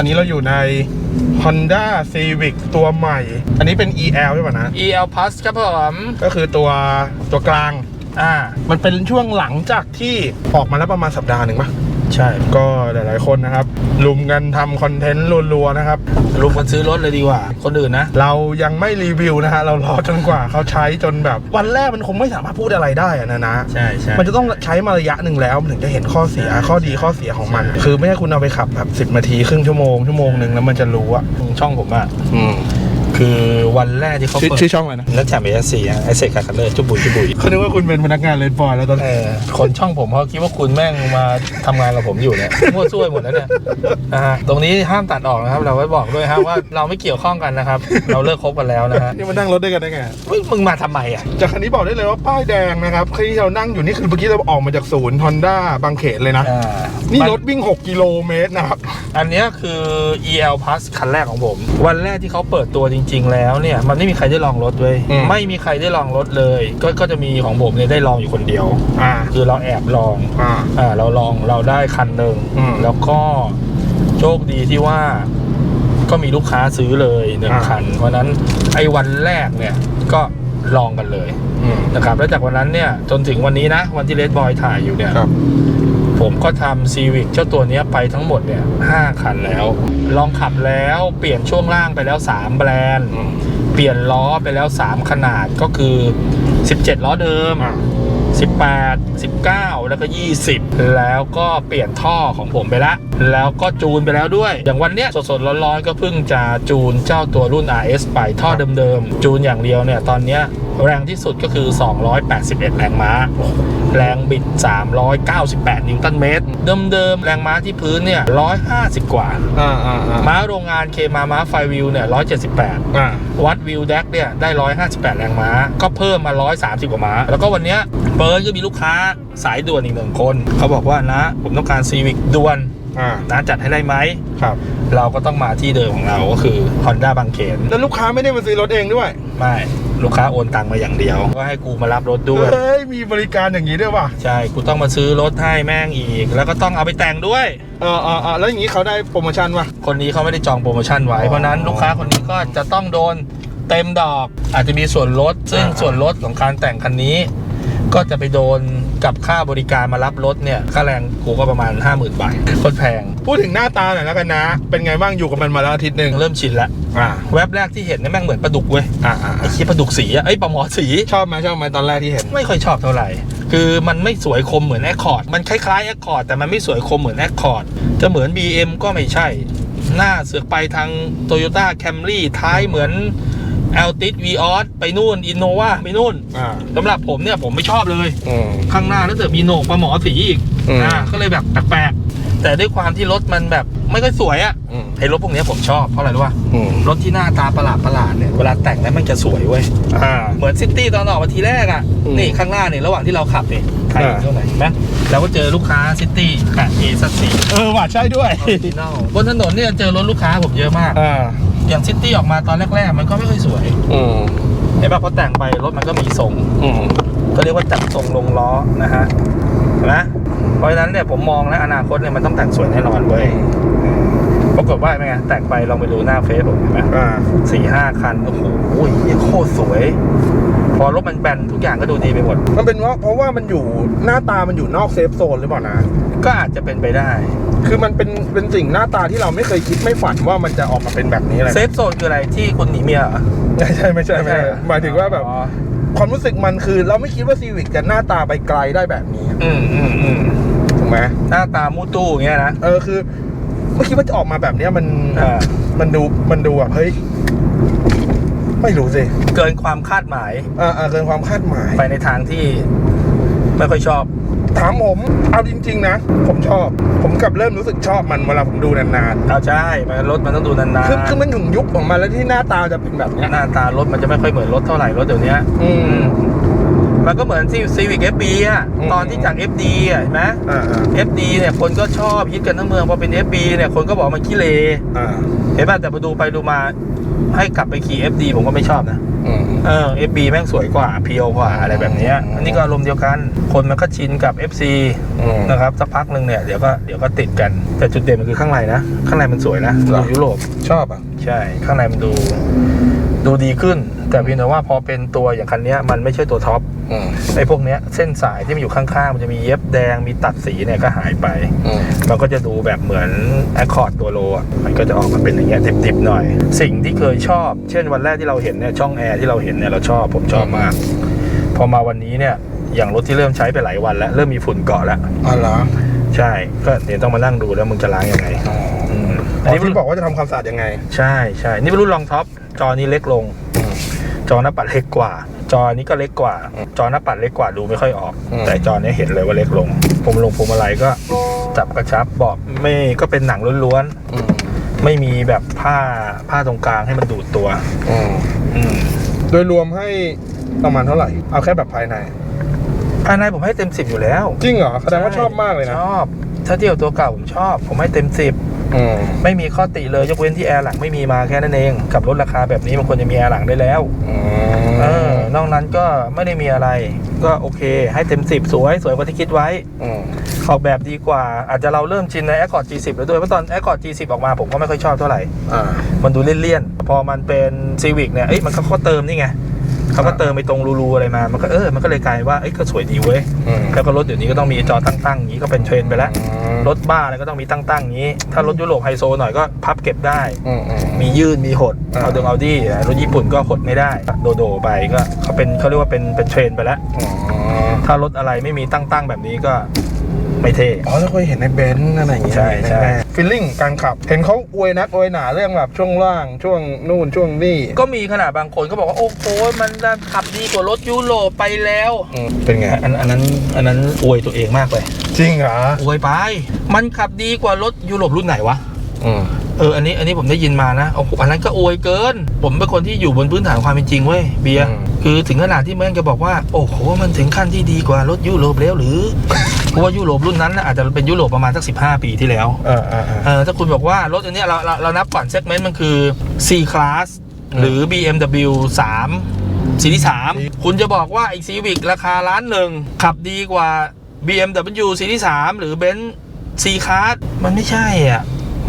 อนนี้เราอยู่ใน Honda Civic ตัวใหม่ อันนี้เป็น EL ใช่ป่ะนะ EL Plus ครับผมก็คือตัวตัวกลาง อ่า มันเป็นช่วงหลังจากที่ออกมาแล้วประมาณสัปดาห์หนึ่งปะ ใช่ก็หลายๆคนนะครับลุมกันทำคอนเทนต์รัวๆนะครับรวมกันซื้อรถเลยดีกว่า คนอื่นนะ เรายังไม่รีวิวนะฮะเรารอจนกว่าเขาใช้จนแบบ วันแรกมันคงไม่สามารถพูดอะไรได้อะนะนะใช่ใช่มันจะต้องใช้มาระยะหนึ่งแล้วมันถึงจะเห็นข้อเสียใช่ข้อดีข้อเสียของมันใช่คือไม่ใช่คุณเอาไปขับแบบสิบนาทีครึ่งชั่วโมงชั่วโมงหนึ่งแล้วมันจะรู้อะช่องผมอะอืม คือวันแรกที่เขาชื่อเปิดชื่อช่องอะไรนะแล้วแถมเอสซีไอเซกคัลเลอร์จุบุยจุบุยเขาคิดว่าคุณเป็นพนักงานเลนบอยแล้วตอนเอนี้อคนช่องผมเขาคิดว่าคุณแม่งมาทำงานกับผมอยู่เนี่ยมั่วซั่วหมดแล้วเนี่ยนะฮะตรงนี้ห้ามตัดออกนะครับ เราไว้บอกด้วยฮะว่าเราไม่เกี่ยวข้องกันนะครับ เราเลิกคบกันแล้วนะฮะนี่มานั่งรถด้วยกันได้ไง เฮ้ยมึงมาทำไมอะจากคันนี้บอกได้เลยว่าป้ายแดงนะครับที่เรานั่งอยู่นี่คือเมื่อกี้เราออกมาจากศูนย์ฮอนด้าบางเขนเลยนะ อ่านี่มันรถวิ่ง 6 กิโลเมตรนะครับ อันเนี้ยคือ EL Plus คันแรกของผม วันแรกที่เขาเปิดตัวจริง ๆ แล้วเนี่ยมันไม่มีใครได้ลองรถเลยอืม ไม่มีใครได้ลองรถเลย ก็ก็จะมีของผมเนี่ยได้ลองอยู่คนเดียว อ่าคือเราแอบลองอ่า อ่าเราลองเราได้คันหนึ่งอืมแล้วก็โชคดีที่ว่า ก็มีลูกค้าซื้อเลยหนึ่งอ่า คันเพราะฉะนั้นไอ้วันแรกเนี่ยก็ลองกันเลยอืมนะครับแล้วจากวันนั้นเนี่ยจนถึงวันนี้นะวันที่เลดบอยถ่ายอยู่เนี่ย ครับ ผมก็ทำซีวิกเจ้าตัวเนี้ยไปทั้งหมดเนี่ยห้าคันแล้ว ลองขับแล้วเปลี่ยนช่วงล่างไปแล้ว 3 แบรนด์อืมเปลี่ยนล้อไปแล้ว 3 ขนาดก็คือ 17 ล้อเดิมอ่า18 19 แล้วก็ 20 แล้วก็เปลี่ยนท่อของผมไปละ แล้วก็จูนไปแล้วด้วย อย่างวันเนี้ยสดๆร้อนๆก็เพิ่งจะจูนเจ้าตัวรุ่น RS ไปท่อเดิมๆ จูนอย่างเดียวเนี่ยตอนเนี้ย แรงที่สุดก็คือ 281 แรงม้า แรงบิด 398 นิวตันเมตร เดิมๆ แรงม้าที่พื้นเนี่ย 150 กว่า อ่าอ่าอ่าม้าโรงงานเคมาม้าไฟวิวเนี่ย 178 อ่าวัดวิวแดกเนี่ย ได้ 158 แรงม้า ก็เพิ่มมา 130 กว่าม้า แล้วก็วันเนี้ยเปิดก็มีลูกค้าสายด่วนอีกหนึ่งคน เขาบอกว่านะ ผมต้องการซีวิกด่วนอ่านะจัดให้ได้ไหมครับ เราก็ต้องมาที่เดิมของเราก็คือ Honda บางเขนแล้วลูกค้าไม่ได้มาซื้อรถเองด้วย ไม่ลูกค้าโอนตังมาอย่างเดียว ก็ให้กูมารับรถด้วย เฮ้ย มีบริการอย่างนี้ด้วยว่ะ ใช่ กูต้องมาซื้อรถให้แม่งอีก แล้วก็ต้องเอาไปแต่งด้วย เออเออเออแล้วอย่างนี้เขาได้โปรโมชั่นป่ะคนนี้เขาไม่ได้จองโปรโมชั่นไว้อ๋อเพราะฉะนั้นลูกค้าคนนี้ก็จะต้องโดนเต็มดอก อาจจะมีส่วนลด ซึ่งอ่าส่วนลดของการแต่งคันนี้ ก็จะไปโดน กับค่าบริการมารับรถเนี่ยค่าแรงกูก็ประมาณ 50,000 บาทโคตรแพง พูดถึงหน้าตาหน่อยแล้วกันนะ เป็นไงบ้างอยู่กับมันมาแล้วอาทิตย์หนึ่งเริ่มชินแล้วอ่าแว็บแรกที่เห็นเนี่ยแม่งเหมือนปลาดุกเว้ยอ่าอ่าไอ้ชี้ยปลาดุกสีอะไอ้ยปลาหมอสีชอบไหมชอบไหมตอนแรกที่เห็น ไม่ค่อยชอบเท่าไหร่คือมันไม่สวยคมเหมือนแอคคอร์ดมันคล้ายๆแอคคอร์ดแต่มันไม่สวยคมเหมือนแอคคอร์ดจะเหมือน BM ก็ไม่ใช่ หน้าเสือกไปทาง Toyota Camry ท้ายเหมือน a l t i s v อ o s ไปนู่น Innova ไปนู่นอ่าสำหรับผมเนี่ยผมไม่ชอบเลย อืม ข้างหน้าแล้วเสือกมีโหนกปลาหมอสีอีกอืมอ่าก็เลยแบบแปลกๆแต่ด้วยความที่รถมันแบบไม่ค่อยสวยอะอืมไอ้รถพวกเนี้ยผมชอบเพราะอะไรรู้ป่ะอืมรถที่หน้าตาประหลาดประหลาดๆเนี่ยเวลาแต่งแล้วมันจะสวยเว้ย อ่า เหมือนซิตี้ตอนออกมาทีแรกอะ อืมนี่ข้างหน้าเนี่ยระหว่างที่เราขับเนี่ยใครอยู่อ่าตรงไหนเห็นไหมเราก็เจอลูกค้าซิตี้แปดเอสักสี่เออว่ะใช่ด้วยบนถนนเนี่ยเจอรถลูกค้าผมเยอะมาก อ่า อย่างซิตี้ออกมาตอนแรกๆ มันก็ไม่ค่อยสวยอืมเห็นป่ะพอแต่งไปรถมันก็มีทรงอืมก็เรียกว่าจับทรงลงล้อนะฮะเห็นไหมเพราะฉะนั้นเนี่ยผมมองแล้วอนาคตเนี่ยมันต้องแต่งสวยแน่นอนเว้ยปรากฏว่าเป็นไงแต่งไปลองไปดูหน้าเฟซผมเห็นไหมอ่าสี่ห้าคันโอ้โหเหี้ยโคตรสวย พอรถมันแบนทุกอย่างก็ดูดีไปหมด มันเป็นว่าเพราะว่ามันอยู่หน้าตามันอยู่นอกเซฟโซนหรือเปล่านะ ก็อาจจะเป็นไปได้ คือมันเป็นเป็นสิ่งหน้าตาที่เราไม่เคยคิดไม่ฝันว่ามันจะออกมาเป็นแบบนี้เลยเซฟโซนคืออะไรที่คุณหนีเมียเหรอ ไม่ใช่ไม่ใช่ไม่ใช่เหรอหมายถึงว่าแบบอ๋อความรู้สึกมันคือ เราไม่คิดว่าซีวิกจะหน้าตาไปไกลได้แบบนี้อืมอืมอืมถูกไหมหน้าตามูตู้อย่างเงี้ยนะ เออคือไม่คิดว่าจะออกมาแบบเนี้ยมันอ่ามันดูมันดูแบบเฮ้ย ไม่รู้สิเกินความคาดหมายอ่าอ่าเกินความคาดหมาย ไปในทางที่ไม่ค่อยชอบ ถามผมเอาจริง ๆ นะ ผมชอบ ผมกลับเริ่มรู้สึกชอบมันเวลาผมดูนานเอาใช่มันรถมันต้องดูนานๆคือคือมันถึงยุคของมันแล้วที่หน้าตาจะเป็นแบบเนี้ยๆหน้าตารถมันจะไม่ค่อยเหมือนรถเท่าไหร่รถเดี๋ยวนี้อืม มันก็เหมือนที่ซีวิก FB อะอืมตอนที่จาก FD อะเห็นไหมอ่าอ่า FD เนี่ยคนก็ชอบฮิตกันทั้งเมืองพอเป็น FB เนี่ยคนก็บอกมันขี้เลอ่าเห็นป่ะแต่พอดูไปดูมาให้กลับไปขี่ FD ผมก็ไม่ชอบนะอืมเออ FB แม่งสวยกว่าเพียวกว่าอะไรแบบเนี้ยอันนี้ก็อารมณ์เดียวกัน คนมันก็ชินกับ FC อืมนะครับสักพักหนึ่งเนี่ยเดี๋ยวก็เดี๋ยวก็ติดกัน แต่จุดเด่นมันคือข้างในนะ ข้างในมันสวยนะเหรอดูยุโรปชอบอะ ใช่ ข้างในมันดู ดูดีขึ้น แต่เพียงแต่ว่าพอเป็นตัวอย่างคันเนี้ยมันไม่ใช่ตัวท็อปอืม ไอ้พวกเนี้ยเส้นสายที่มันอยู่ข้างๆ มันจะมีเย็บแดงมีตัดสีเนี่ยก็หายไปอืมมันก็จะดูแบบเหมือน Accord ตัวโลอะมันก็จะออกมาเป็นอย่างเงี้ยดิบๆหน่อย สิ่งที่เคยชอบ เช่นวันแรกที่เราเห็นเนี่ยช่องแอร์ที่เราเห็นเนี่ยเราชอบผมชอบมาก พอมาวันนี้เนี่ยอย่างรถที่เริ่มใช้ไปหลายวันแล้ว เริ่มมีฝุ่นเกาะแล้วอ๋อเหรอใช่ก็เดี๋ยวต้องมานั่งดูแล้วมึงจะล้างยังไงอ๋ออืมอันนี้ที่บอกว่าจะทำความสะอาดยังไง ใช่ใช่นี่เป็นรุ่นรองท็อปจอนี้เล็กลงอืมจอหน้าปัดเล็กกว่า จอนี้ก็เล็กกว่า จอหน้าปัดเล็กกว่าดูไม่ค่อยออกอืมแต่จอเนี้ยเห็นเลยว่าเล็กลงผมลงพวงมาลัยก็จับกระชับเบอกไม่ก็เป็นหนังล้วนอืมๆไม่มีแบบผ้าผ้าตรงกลางให้มันดูดตัวอืมอืมโดยรวมให้ประมาณเท่าไหร่ เอาแค่แบบภายใน ภายในผมให้เต็มสิบอยู่แล้ว จริงเหรอแสดงว่าชอบมากเลยนะชอบ ถ้าเทียบตัวเก่าผมชอบ ผมให้เต็มสิบอืมไม่มีข้อติเลยยกเว้นที่แอร์หลังไม่มีมาแค่นั้นเอง กับรถราคาแบบนี้มันควรจะมีแอร์หลังได้แล้ว อื เออมนอกนั้นก็ไม่ได้มีอะไร ก็โอเค ให้เต็มสิบสวยสวยกว่าที่คิดไว้อืมออกแบบดีกว่าอาจจะเราเริ่มชินใน Accord G10 แล้วด้วยเพราะตอน Accord G10 ออกมาผมก็ไม่ค่อยชอบเท่าไหร่อ่ามันดูเลี่ยนๆ พอมันเป็น Civic เนี่ยเอ้ยมันก็เขาเติมนี่ไง เขาก็เติมไปตรงรูๆอะไรมา มันก็เออ มันก็เลยกลายว่า เอ้ยก็สวยดีเว้ยอืมแล้วก็รถเดี๋ยวนี้ก็ต้องมีจอตั้งๆอย่างนี้ก็เป็นเทรนด์ไปแล้ว รถบ้าอะไรก็ต้องมีตั้งๆอย่างนี้ ถ้ารถยุโรปไฮโซหน่อยก็พับเก็บได้อืมอืมมียืดมีหดอ่าเอาดงเอาดี้รถญี่ปุ่นก็หดไม่ได้ โดโดไปก็เขาเป็นเขาเรียกว่าเป็นเป็นเทรนด์ไปแล้วอืมถ้ารถอะไรไม่มีตั้งๆแบบนี้ก็ ไม่เท่ อ๋อเราเคยเห็นในเบนซ์อะไรอย่างเงี้ยใช่ใช่ฟีลลิ่งการขับ เห็นเขาอวยนักอวยหนาเรื่องแบบช่วงล่างช่วงนู่นช่วงนี่ก็มีขนาดบางคนก็บอกว่า โอ้โหมันขับดีกว่ารถยุโรปไปแล้ว อืมเป็นไง อันอันนั้นอันนั้นอวยตัวเองมากเลยจริงเหรออวยไป มันขับดีกว่ารถยุโรปรุ่นไหนวะ อืม เออ อันนี้ อันนี้ผมได้ยินมานะโอ้โหอันนั้นก็อวยเกิน ผมเป็นคนที่อยู่บนพื้นฐานความเป็นจริงเว้ยเบียร์ อืม คือถึงขนาดที่แม่งจะบอกว่า โอ้โห มันถึงขั้นที่ดีกว่ารถยุโรปแล้วหรือ เพราะว่ายุโรปรุ่นนั้นน่ะอาจจะเป็นยุโรปประมาณสัก 15 ปีที่แล้วเออเออเออเออถ้าคุณบอกว่ารถอันเนี้ยเราเราเรานับก่อนเซกเมนต์มันคือ C Class อืมหรือ BMW 3ซีรีส์3คุณจะบอกว่าไอ้ Civic ราคาล้านหนึ่งขับดีกว่า BMW ซีรีส์3หรือ Benz C Class มันไม่ใช่อะ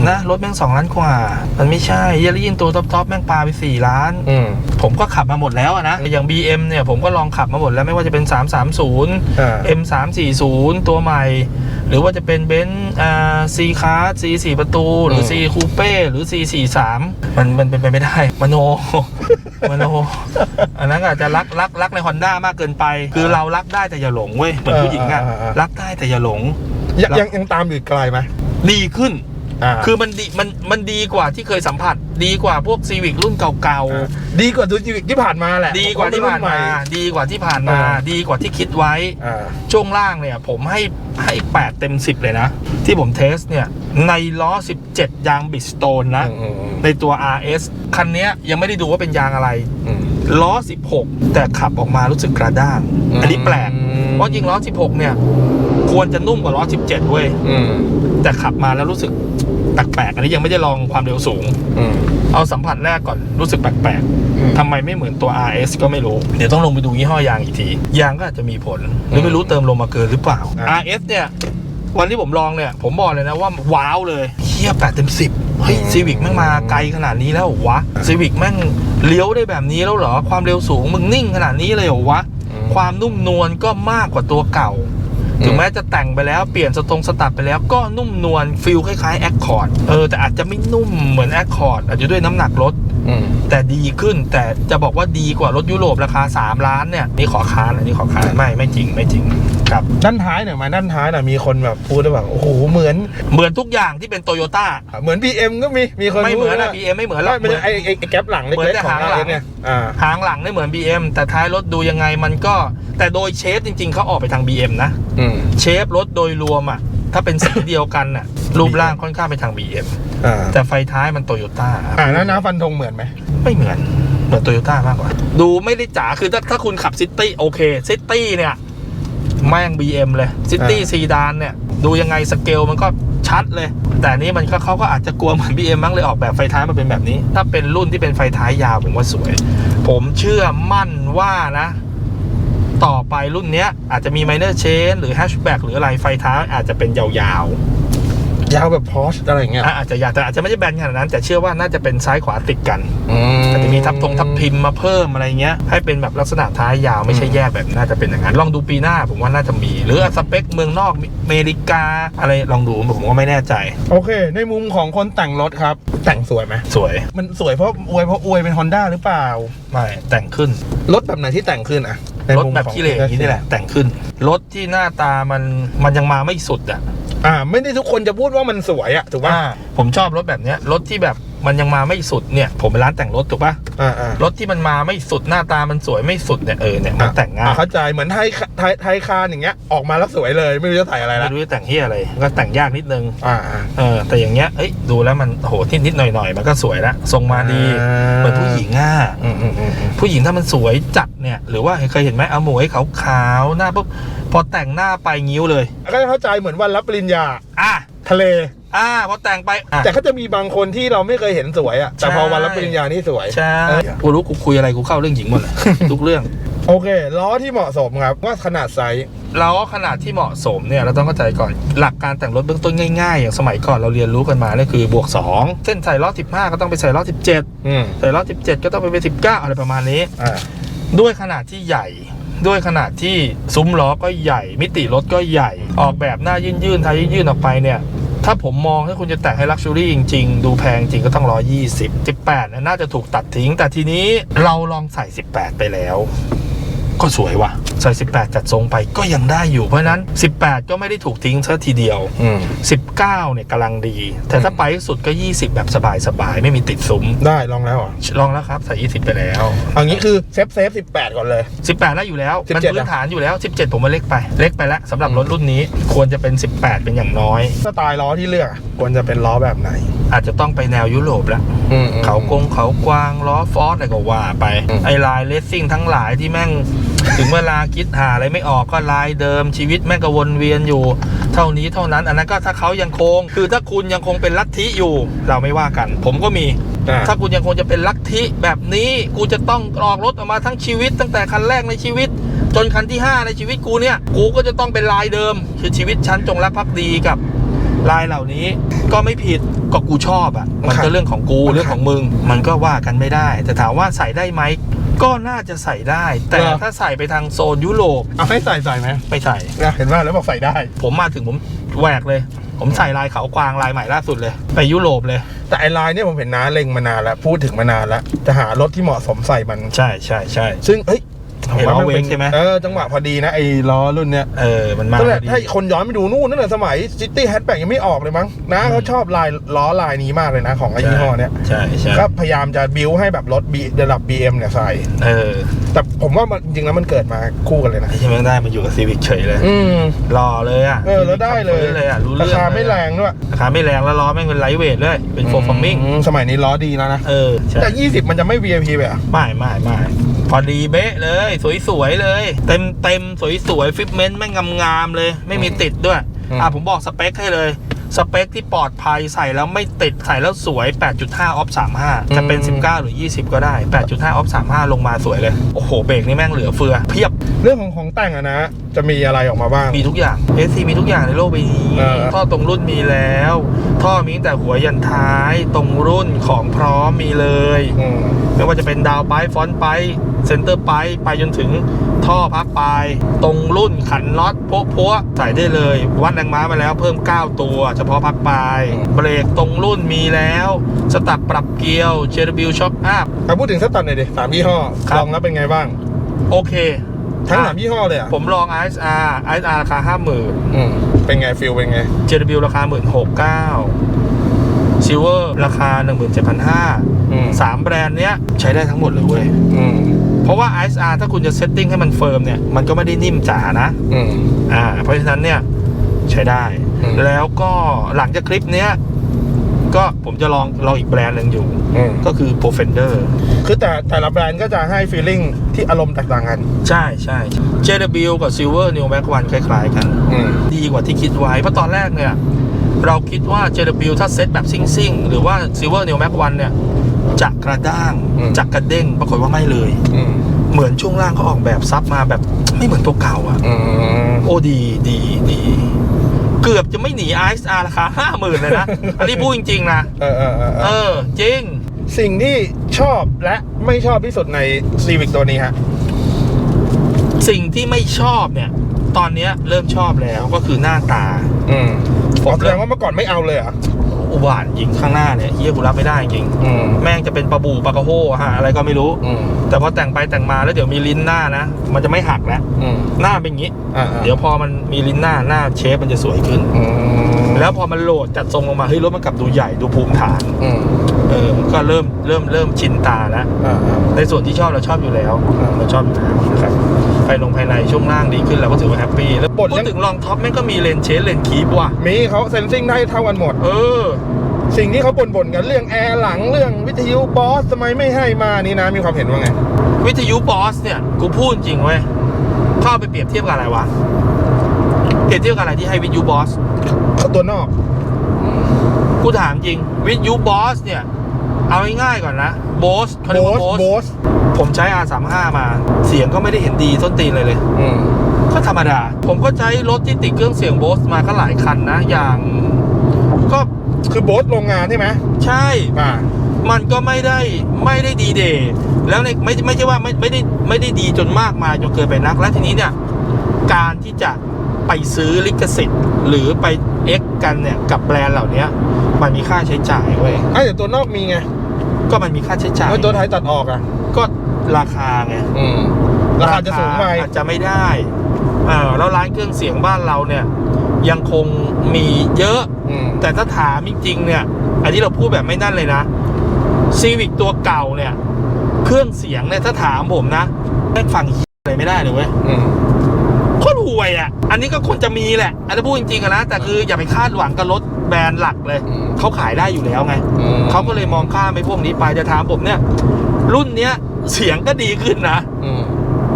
นะรถแม่ง2ล้านกว่า มันไม่ใช่เยลยินตัวท็อปๆแม่งปาไป4ล้าน อืม ผมก็ขับมาหมดแล้วอะนะ อย่าง BM เนี่ยผมก็ลองขับมาหมดแล้วไม่ว่าจะเป็น330อ่า M340 ตัวใหม่ หรือว่าจะเป็นเบนซ์อ่า C Class C 4ประตู หรือ อืม C Coupe หรือ C 43มันมันเป็นไปไม่ได้ มโน มโน อันนั้นอาจจะรักรักรักใน Honda มากเกินไป คือเรารักได้แต่อย่าหลงเว้ยเหมือนผู้หญิงอะเออเออเออรักได้แต่อย่าหลง ยังยังยังตามอยู่อีกไกลไหม ดีขึ้นอ่า คือมันดีมันมันดีกว่าที่เคยสัมผัส ดีกว่าพวก Civic รุ่นเก่าอ่าดีกว่าดูจีวิกที่ผ่านมาแหละๆดีกว่าที่ผ่านมา ดีกว่าที่ผ่านมาอ่าดีกว่าที่คิดไว้อ่าช่วงล่างเนี่ย ผมให้ให้8เต็ม10เลยนะ ที่ผมเทสเนี่ย ในล้อ 17 ยางบิสโตนนะอืมอืมในตัว RS คันเนี้ยยังไม่ได้ดูว่าเป็นยางอะไรอืมล้อ 16 แต่ขับออกมารู้สึกกระด้าง อันนี้แปลกอืมเพราะจริงล้อ 16 เนี่ย ควรจะนุ่มกว่าล้อ 17 เว้ยอืมแต่ขับมาแล้วรู้สึกแปลกๆ อันนี้ยังไม่ได้ลองความเร็วสูง อืม เอาสัมผัสแรกก่อนรู้สึกแปลกๆทำไมไม่เหมือนตัว RS ก็ไม่รู้ เดี๋ยวต้องลงไปดูยี่ห้อยางอีกที ยางก็อาจจะมีผล หรือไม่รู้เติมลมมาเกินหรือเปล่า อะ RS เนี่ย วันที่ผมลองเนี่ย ผมบอกเลยนะว่าว้าวเลยเฮียแปดเต็มสิบเฮ้ยซีวิกแม่งมาไกลขนาดนี้แล้วเหรอวะซีวิกแม่งเลี้ยวได้แบบนี้แล้วเหรอ ความเร็วสูงมึงนิ่งขนาดนี้เลยเหรอวะ อืม ความนุ่มนวลก็มากกว่าตัวเก่าอืม ถึงแม้จะแต่งไปแล้วเปลี่ยนสตรงสตัดไปแล้วก็นุ่มนวลฟิลคล้ายๆแอคคอร์ดเออแต่อาจจะไม่นุ่มเหมือนแอคคอร์ดอาจจะด้วยน้ำหนักรถอืมแต่ดีขึ้นแต่จะบอกว่าดีกว่ารถยุโรปราคา 3 ล้านเนี่ยนี่ขอค้านอันนี้ขอค้านไม่ไม่จริงไม่จริงครับด้านท้ายหน่อยมาด้านท้ายหน่อยมีคนแบบพูดได้แบบโอ้โหเหมือนเหมือนทุกอย่างที่เป็นโตโยต้าเหมือน BM ก็มีมีคนไม่เหมือนพูอะดว่า BM ไม่เหมือนหรอกไม่เป็นไอ้ไอ้ไอ้แก๊ปหลังเล็เหมือนกแต่ๆของหางหลัง RS เนี่ยอ่าหางหลังไม่เหมือน BM แต่ท้ายรถดูยังไงมันก็แต่โดยเชฟจริง ๆเขาออกไปทาง BM นะอืม เชฟรถโดยรวมอะ ถ้าเป็นสีเดียวกันน่ะ รูปร่างค่อนข้างไปทาง BM อ่าแต่ไฟท้ายมันโตโยต้าอ่าแล้วน้าฟันธงเหมือนไหมไม่เหมือน เหมือนโตโยต้ามากกว่า ดูไม่ได้จ๋าคือถ้าถ้าคุณขับซิตี้โอเคซิตี้เนี่ยแม่ง BM เลยซิตี้ซีดานเนี่ย ดูยังไงสเกลมันก็ชัดเลย แต่อันนี้มันก็เขาก็อาจจะกลัวเหมือน BM มั้งเลยออกแบบไฟท้ายมาเป็นแบบนี้ ถ้าเป็นรุ่นที่เป็นไฟท้ายยาวผมว่าสวย ผมเชื่อมั่นว่านะ ต่อไปรุ่นเนี้ยอาจจะมี minor change หรือ hatchback หรืออะไรไฟท้ายอาจจะเป็นยาวๆ ยาวแบบพอชอะไรอย่างเงี้ยอะอาจจะยาวแต่อาจจะไม่ได้แบนขนาดนั้น แต่เชื่อว่าน่าจะเป็นซ้ายขวาติดกันอือาจจะมีทับทงทับทิมมาเพิ่มอะไรเงี้ยให้เป็นแบบลักษณะท้ายยาวไม่ใช่แยกแบบนี้น่าจะเป็นอย่างนั้นลองดูปีหน้าผมว่าน่าจะมี หรือสเปคเมืองนอกอเมริกาอะไรลองดูผมก็ไม่แน่ใจ โอเค ในมุมของคนแต่งรถครับ แต่งสวยไหมสวย มันสวยเพราะอวยเพราะอวยเป็นฮอนด้าหรือเปล่าไม่แต่งขึ้นรถแบบไหนที่แต่งขึ้นอะใน รถมุมแบบของขี้เหร่อย่างนี้นี่แหละแต่งขึ้น รถที่หน้าตามันมันยังมาไม่สุดอะอ่า ไม่ได้ทุกคนจะพูดว่ามันสวยอะถูกป่ะอ่าผมชอบรถแบบเนี้ยรถที่แบบ มันยังมาไม่สุดเนี่ย ผมเป็นร้านแต่งรถถูกปะอ่าอ่ารถที่มันมาไม่สุดหน้าตามันสวยไม่สุดเนี่ยเออเนี่ยมันแต่งง่าอะยเข้าใจเหมือนไทยไทยไทยคานอย่างเงี้ยออกมาแล้วสวยเลยไม่รู้จะใส่อะไรไม่ละรู้จะแต่งเฮียอะไรก็แต่งยากนิดนึงอ่าอ่าเออแต่อย่างเงี้ยเอ้ยดูแล้วมันโหนิดนิดๆหน่อยหน่อยๆมันก็สวยละทรงมาดีอ่าเหมือนผู้หญิงอะอืมอืมอืมอืมผู้หญิงถ้ามันสวยจัดเนี่ยหรือว่าเคยเห็นไหมเอาหมวยขาวๆหน้าปุ๊บพอแต่งหน้าไปงิ้วเลยก็จะเข้าใจเหมือนวันรับปริญญาอะทะเล อะพอแต่งไปอะ แต่ก็จะมีบางคนที่เราไม่เคยเห็นสวยอะแต่พอใช่วันรับปริญญานี่สวย ใช่เออกูรู้กูคุยอะไรกูเข้าเรื่องหญิงหมดเลย ทุกเรื่อง โอเคล้อที่เหมาะสมครับว่าขนาดไซส์แล้วขนาดที่เหมาะสมเนี่ยเราต้องเข้าใจก่อนหลักการแต่งรถเบื้องต้นง่ายๆ อย่างสมัยก่อนเราเรียนรู้กันมาเนี่ยคือบวก 2 เส้นใส่ล้อ15 ก็ต้องไปใส่ล้อ17อืมใส่ล้อ17 ก็ต้องไปเป็น19 อะไรประมาณนี้ อ่าด้วยขนาดที่ใหญ่ ด้วยขนาดที่ซุ้มล้อก็ใหญ่ มิติรถก็ใหญ่ ออกแบบหน้ายื่นยื่นๆท้ายยื่นๆออกไปเนี่ย ถ้าผมมองถ้าคุณจะแต่งให้ลักชัวรี่จริง ๆ ดูแพงจริงก็ต้อง120 18เนี่ยน่าจะถูกตัดทิ้ง แต่ทีนี้เราลองใส่18ไปแล้ว ก็สวยว่ะ ใส่18 จัดทรงไปก็ยังได้อยู่ เพราะฉะนั้น 18 ก็ไม่ได้ถูกทิ้งซะทีเดียวอืม19เนี่ยกำลังดี แต่ถ้าไปที่สุดก็ 20 แบบสบายๆ ไม่มีติดซุ้ม ได้ลองแล้วเหรอลองแล้วครับใส่20 ไปแล้วเอางี้คือเซฟเซฟสิบแปดก่อนเลย 18ได้อยู่แล้ว มัน17พื้นฐานอยู่แล้ว 17 ผมว่าเล็กไป เล็กไปแล้วสำหรับรถรุ่นนี้ควรจะเป็น 18 เป็นอย่างน้อยสไตล์ล้อที่เลือกอะควรจะเป็นล้อแบบไหน อาจจะต้องไปแนวยุโรปแล้วอืม เขากงเขากวางล้อฟอสอะไรก็ว่าไป อืม ไอ้ลายเลสซิ่งทั้งหลายที่แม่ง ถึงเวลาคิดหาอะไรไม่ออกก็ลายเดิมชีวิตแม่งก็วนเวียนอยู่ เท่านี้เท่านั้นอันนั้นก็ถ้าเขายังคง คือถ้าคุณยังคงเป็นลัทธิอยู่ เราไม่ว่ากัน ผมก็มี อ่าถ้าคุณยังคงจะเป็นลัทธิแบบนี้กูจะต้องออกรถออกมาทั้งชีวิต ตั้งแต่คันแรกในชีวิต จนคันที่ 5 ในชีวิตกูเนี่ย กูก็จะต้องเป็นลายเดิม คือชีวิตฉันจงรักภักดีกับ ลายเหล่านี้ก็ไม่ผิดก็กูชอบอะ มันก็เรื่องของกูเรื่องของมึง มันก็ว่ากันไม่ได้ แต่ถามว่าใส่ได้ไหมก็น่าจะใส่ได้ แต่ถ้าใส่ไปทางโซนยุโรปเอาให้ใส่ใส่ไหมไม่ใส่ นะเห็นว่าแล้วบอกใส่ได้ ผมมาถึงผมแหวกเลย ผมใส่ลายเขากวางลายใหม่ล่าสุดเลย ไปยุโรปเลย แต่ไอ้ลายเนี่ยผมเห็นน้าเล็งมานานแล้ว พูดถึงมานานแล้ว จะหารถที่เหมาะสมใส่มัน ใช่ใช่ใช่ซึ่งเฮ้ย เห็นล้อเวงใช่ไหมเออจังหวะพอดีนะไอ้ล้อรุ่นเนี้ยเออมันมาตั้งแต่พอดีถ้าคนย้อนไปดูนู่นนั่นแหละสมัย City Hatchback ยังไม่ออกเลยมั้งนะเขาชอบลายล้อลายนี้มากเลยนะของไอ้ยี่ห้อเนี้ยใช่ใช่ก็พยายามจะบิวให้แบบรถบีระดับ BM เนี่ยใส่เออแต่ผมว่ามันจริงๆแล้วมันเกิดมาคู่กันเลยนะ ไอ้ที่มันได้มันอยู่กับซีวิกเฉยเลยอืมรอเลยอะเออแล้วได้เลย เลยอะรู้ราเรื่องคาไม่แรงด้วยราคาไม่แรงแล้วล้อแม่งเป็นไลท์เวทเลยเป็นโฟร์ฟอร์มิงสมัยนี้ล้อดีแล้วนะ เออใช่แต่ 20 มันจะไม่ VIP ไปอะไม่ไม่ไม่ พอดีเบ๊ะเลย สวยๆเลย เต็มเต็มสวยๆฟิปเมนต์แม่งงามๆเลย ไม่มีติดด้วยอืมอะผมบอกสเปคให้เลย สเปคที่ปลอดภัยใส่แล้วไม่ติดใส่แล้วสวย 8.5 ออฟ 35 จะเป็น 19 หรือ 20 ก็ได้ 8.5 ออฟ 35 ลงมาสวยเลย โอ้โห เบรกนี่แม่งเหลือเฟือ เพียบเรื่องของของแต่งอะนะ จะมีอะไรออกมาบ้าง มีทุกอย่าง SC มีทุกอย่างในโลกใบนี้เออท่อตรงรุ่นมีแล้ว ท่อมีตั้งแต่หัวยันท้ายตรงรุ่นของพร้อมมีเลยอืมไม่ว่าจะเป็นดาวไปฟอนต์ไป เซนเตอร์ไปไปจนถึงท่อพักปลาย ตรงรุ่นขันน็อตโพะๆใส่ได้เลย วัดแรงม้ามาแล้วเพิ่ม 9 ตัว เฉพาะพักปลาย เบรกตรงรุ่นมีแล้ว สตับปรับเกียวเชอร์บิลช็อคอัพเอาพูดถึงสตัดหน่อยดิสามยี่ห้อครับลองแล้วเป็นไงบ้าง โอเค ทั้งอะสามยี่ห้อเลยอะผมลอง ISR ISR ราคา50,000อืมเป็นไงฟิลเป็นไงเจ w ราคา16,900ซิลเวอร์ราคา 17,500อืมสามแบรนด์เนี้ยใช้ได้ทั้งหมดเลยเว้ยอืมเพราะว่า ISR ถ้าคุณจะเซตติ้งให้มันเฟิร์มเนี่ย มันก็ไม่ได้นิ่มจ๋านะอืมอ่าเพราะฉะนั้นเนี่ยใช้ได้อืมแล้วก็หลังจากคลิปเนี้ยก็ผมจะลองลองอีกแบรนด์หนึ่งอยู่อืมก็คือ Profender คือแต่แต่ละแบรนด์ก็จะให้ฟีลลิ่งที่อารมณ์แตกต่างกัน ใช่ใช่ JW กับ Silver New Max 1คล้ายๆกันอืมดีกว่าที่คิดไว้ เพราะตอนแรกเนี่ย เราคิดว่า JW ถ้าเซตแบบซิ่งซิ่งๆหรือว่า Silver New Max 1เนี่ยจะกระด้างอืม จะกระเด้งปรากฏว่าไม่เลย อืมเหมือนช่วงล่างเขาออกแบบซับมาแบบไม่เหมือนตัวเก่าอะอืมโอ้ดีดีดี เกือบจะไม่หนี RXR ราคาห้าหมื่นเลยนะ อันนี้พูดจริง ๆ นะ เออเออเออเอเอออ จริง สิ่งที่ชอบและไม่ชอบที่สุดในซีวิกตัวนี้ฮะ สิ่งที่ไม่ชอบเนี่ย ตอนเนี้ยเริ่มชอบแล้วก็คือหน้าตา อืม ผมแสดงว่าเมื่อก่อนไม่เอาเลยเหรอะอุบาทยิงข้างหน้าเนี่ยเฮียกูรับไม่ได้จริงอืมแม่งจะเป็นปลาบูปลากระโฮฮะอะไรก็ไม่รู้อืมแต่พอแต่งไปแต่งมาแล้วเดี๋ยวมีลิ้นหน้านะ มันจะไม่หักแล้วอืมหน้าเป็นอย่างนี้อ่าเดี๋ยวพอมันมีลิ้นหน้าหน้าเชฟมันจะสวยขึ้นอืมแล้วพอมันโหลดจัดทรงลงมาเฮ้ยรถมันกลับดูใหญ่ดูภูมิฐานอืมเออมันก็เริ่มเริ่มเริ่มชินตาแล้วอ่าอ่าในส่วนที่ชอบเราชอบอยู่แล้วอ่าเราชอบอยู่แล้วนะครับ ภายลงภายในช่วงล่างดีขึ้นเราก็ถือว่าแฮปปี้แล้วบ่นพูเรื่ดองถึงรองท็อปแม่งก็มีเลนเชสเลนคีบว่ะมีเขาเซนซิงได้เท่ากันหมด เออ สิ่งที่เขาบ่นๆกันเรื่องแอร์หลังเรื่องวิทยุบอสทำไมไม่ให้มานี่นะมีความเห็นว่าไง วิทยุบอสเนี่ย กูพูดจริงเว้ยเข้าไปเปรียบเทียบกับอะไรวะเปรียบเทียบกับอะไรที่ให้วิทยุบอส ตัวนอก กูถามจริง วิทยุบอสเนี่ย เอาง่ายๆก่อนนะโบสเขาโบเรียกว่าสโบสโบส ผมใช้ R35 มา เสียงก็ไม่ได้เห็นดีต้นตีนเลยเลย อืมก็ธรรมดา ผมก็ใช้รถที่ติดเครื่องเสียงโบสมาก็หลายคันนะ อย่าง ก็คือโบสโรงงานใช่ไหมใช่ อ่า มันก็ไม่ได้ไม่ได้ดีเดย์แล้วในไม่ไม่ใช่ว่าไม่ไม่ได้ไม่ได้ดีจนมากมายจนเกินไปนัก และทีนี้เนี่ย การที่จะไปซื้อลิขสิทธิ์ หรือไปเอ็กกันเนี่ยกับแบรนด์เหล่านี้มันมีค่าใช้จ่ายเว้ยไอ้แต่ตัวนอกมีไง ก็มันมีค่าใช้จ่าย แล้วตัวไทยตัดออกอะ ก็ราคาไงอืมราคาจะสูงไปอาจจะไม่ได้เออแล้วร้านเครื่องเสียงบ้านเราเนี่ย ยังคงมีเยอะ อืมแต่ถ้าถามจริงๆเนี่ย อันนี้เราพูดแบบไม่นั่นเลยนะซีวิกตัวเก่าเนี่ย เครื่องเสียงเนี่ยถ้าถามผมนะแม่งฟังอะไรไม่ได้เลยเว้ยอืมโคตรห่วยอะ อันนี้ก็ควรจะมีแหละอันนี้พูดจริงๆอะนะแต่คืออย่าไปคาดหวังกับรถ แบรนด์หลักเลย อืมเขาขายได้อยู่แล้วไง อืม เขาก็เลยมองข้ามไปพวกนี้ไปจะถามผมเนี่ย รุ่นเนี้ยเสียงก็ดีขึ้นนะ อืม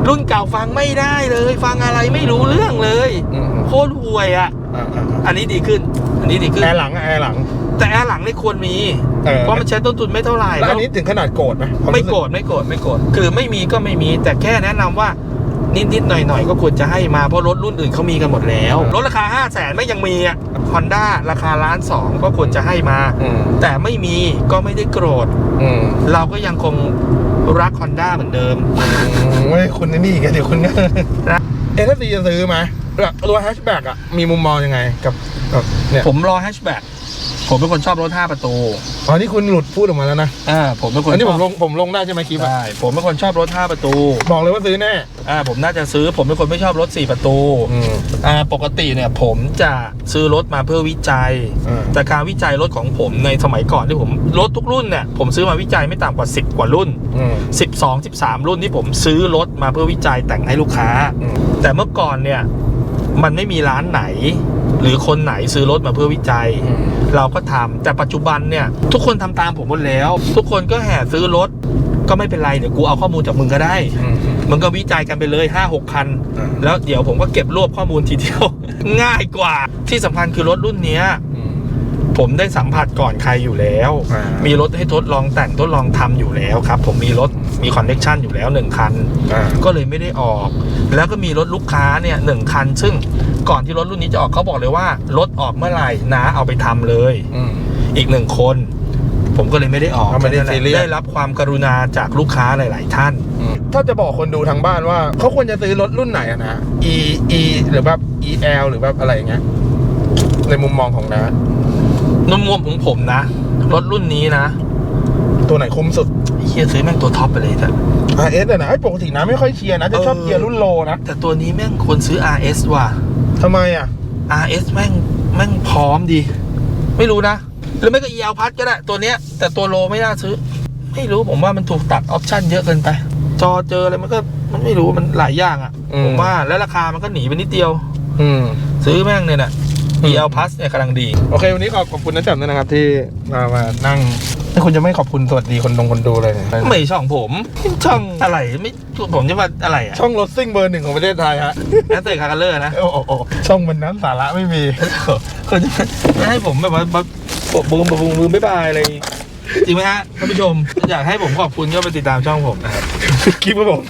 รุ่นเก่าฟังไม่ได้เลย ฟังอะไรไม่รู้เรื่องเลย อืมโคตรห่วยอะ อ่าอ่าอันนี้ดีขึ้น อันนี้ดีขึ้น แอร์หลังอะแอร์หลัง แต่แอร์หลังนี่ควรมี เออเพราะมันใช้ต้นทุนไม่เท่าไหร่แล้วอันนี้ถึงขนาดโกรธไหมควาไม่สึโกรธไม่โกรธไม่โกรธคือไม่มีก็ไม่มี แต่แค่แนะนำว่า นิดๆหน่อยๆก็ควรจะให้มาเพราะรถรุ่นอื่นเขามีกันหมดแล้ว รถราคา 5 0 0แสนไม่ยังมีอะฮอนด้าราคาล้านสองก็ควรจะให้มา อืมแต่ไม่มีก็ไม่ได้โกรธ อืมเราก็ยังคงรักฮอนด้าเหมือนเดิม เว้ยคุณนี่ไงเดี๋ยวคุณก็นะเอถ้าซีจะซื้อไหมแบบตัวแฮชแบ็กอะมีมุมมองยังไงกับกับเนี่ยผมรอแฮชแบ็ก ผมเป็นคนชอบรถ5ประตูอ๋อนี่คุณหลุดพูดออกมาแล้วนะอ่าผมเป็นคนอันนี้ชผอบมลงผมลงได้ใช่ไหมคลิปอะใช่ผมเป็นคนชอบรถ5ประตูบอกเลยว่าซื้อแน่อ่าผมน่าจะซื้อ ผมเป็นคนไม่ชอบรถ4ประตูอืม อ่าปกติเนี่ยผมจะซื้อรถมาเพื่อวิจัย อ่า แต่การวิจัยรถของผมในสมัยก่อนที่ผมรถทุกรุ่นเนี่ยผมซื้อมาวิจัยไม่ต่ำกว่า 10 กว่ารุ่น อืม 12 13 รุ่นที่ผมซื้อรถมาเพื่อวิจัยแต่งให้ลูกค้า อืม แต่เมื่อก่อนเนี่ยมันไม่มีร้านไหน หรือคนไหนซื้อรถมาเพื่อวิจัยอืมเราก็ทำแต่ปัจจุบันเนี่ย ทุกคนทำตามผมหมดแล้ว ทุกคนก็แห่ซื้อรถก็ไม่เป็นไรเดี๋ยวกูเอาข้อมูลจากมึงก็ได้อืมมึงก็วิจัยกันไปเลย5 6คันอ่าแล้วเดี๋ยวผมก็เก็บรวบข้อมูลทีเดียว ง่ายกว่าที่สำคัญคือรถรุ่นเนี้ยอืมผมได้สัมผัสก่อนใครอยู่แล้วอ่ามีมีรถให้ทดลองแต่งทดลองทำอยู่แล้วครับ ผมมีรถมีคอนเนคชันอยู่แล้วหนึ่งคันอ่าก็เลยไม่ได้ออก แล้วก็มีรถลูกค้าเนี่ยหนึ่งคัน ซึ่ง ก่อนที่รถรุ่นนี้จะออกเขาบอกเลยว่ารถออกเมื่อไหร่นะเอาไปทำเลยอืมอีกหนึ่งคน ผมก็เลยไม่ได้ออกเอาไม่ได้แค่นั้นแหละซีเรียสได้รับความกรุณาจากลูกค้าหลาย ๆ ท่านอืมถ้าจะบอกคนดูทางบ้านว่าเขาควรจะซื้อรถรุ่นไหนอะนะ E E หรือแบบ E L หรือแบบอะไรอย่างเงี้ยในมุมมองของนะนุ่มมวมของผมนะ รถรุ่นนี้นะ ตัวไหนคุ้มสุดเฮียซื้อแม่งตัวท็อปไปเลยแต่ R S อะนะไอ้ปกตินะไม่ค่อยเชียร์นะ จะชอบเออเชียร์รุ่นโลนะ แต่ตัวนี้แม่งควรซื้อ RS ว่ะ ทำไมอะ RS แม่งแม่งพร้อมดี ไม่รู้นะ หรือไม่ก็ EL พัดก็ได้ ตัวเนี้ย แต่ตัวโลไม่น่าซื้อ ไม่รู้ผมว่ามันถูกตัดออปชั่นเยอะเกินไป จอเจออะไรมันก็มันไม่รู้มันหลายอย่างอะ่ะผมว่าแล้วราคามันก็หนีไปนิดเดียว อืม ซื้อแม่งเนี่ยนะ EL Plus เนี่ยกำลังดี โอเค วันนี้ขอบขอบคุณนะแจ่มด้วยนะครับ ที่มามานั่ง ถ้าคุณจะไม่ขอบคุณสวัสดีคนดงคนดูเลยเนี่ยไม่ช่องผม ช่องอะไรไม่ผมจะมาอะไรอะช่องรถซิ่งเบอร์หนึ่งของประเทศไทยฮะนักเตะคาร์เลอร์นะโอ้โหโอ้โหช่องมันนั้นสาระไม่มีคนจะจะให้ผมแบบว่าแบบบูมบูมบูมบ๊ายบายอะไรจริงไหมฮะท่านผู้ชมอยากให้ผมขอบคุณก็ไปติดตามช่องผมนะครับคลิปครับผม